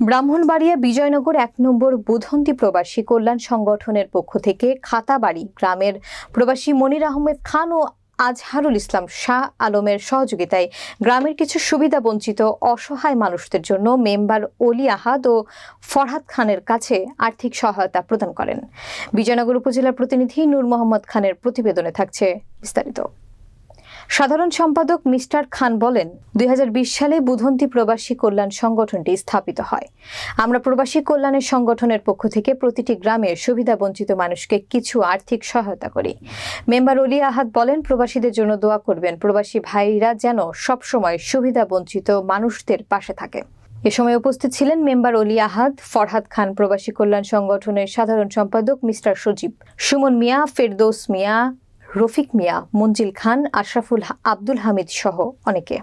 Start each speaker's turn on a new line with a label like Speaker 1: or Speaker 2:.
Speaker 1: ব্রাহ্মণবাড়িয়া বিজয়নগর এক নম্বর বুধন্তি প্রবাসী কল্যাণ সংগঠনের পক্ষ থেকে খাতাবাড়ি গ্রামের প্রবাসী মনির আহমেদ খান ও আজহারুল ইসলাম শাহ আলমের সহযোগিতায় গ্রামের কিছু সুবিধা বঞ্চিত অসহায় মানুষদের জন্য মেম্বার অলি আহাদ ও ফরহাদ খানের কাছে আর্থিক সহায়তা প্রদান করেন। বিজয়নগর উপজেলার প্রতিনিধি নূর মোহাম্মদ খানের প্রতিবেদনে থাকছে বিস্তারিত। সাধারণ সম্পাদক মিস্টার খান বলেন, দুই হাজার বিশ সালে বুধন্তি প্রবাসী কল্যাণ সংগঠনটি স্থাপিত হয়। আমরা প্রবাসী কল্যাণের সংগঠনের পক্ষ থেকে প্রতিটি গ্রামের সুবিধা বঞ্চিত মানুষকে কিছু আর্থিক সহায়তা করি। মেম্বার অলি আহাদ বলেন, প্রবাসীদের জন্য দোয়া করবেন, প্রবাসী ভাইরা যেন সবসময় সুবিধা বঞ্চিত মানুষদের পাশে থাকে। এ সময় উপস্থিত ছিলেন মেম্বার অলি আহাদ, ফরহাদ খান প্রবাসী কল্যাণ সংগঠনের সাধারণ সম্পাদক মিস্টার সজীব, সুমন মিয়া, ফেরদৌস মিয়া রফিক মিয়া মঞ্জিল খান আশরাফুল আব্দুল হামিদ সহ অনেকে।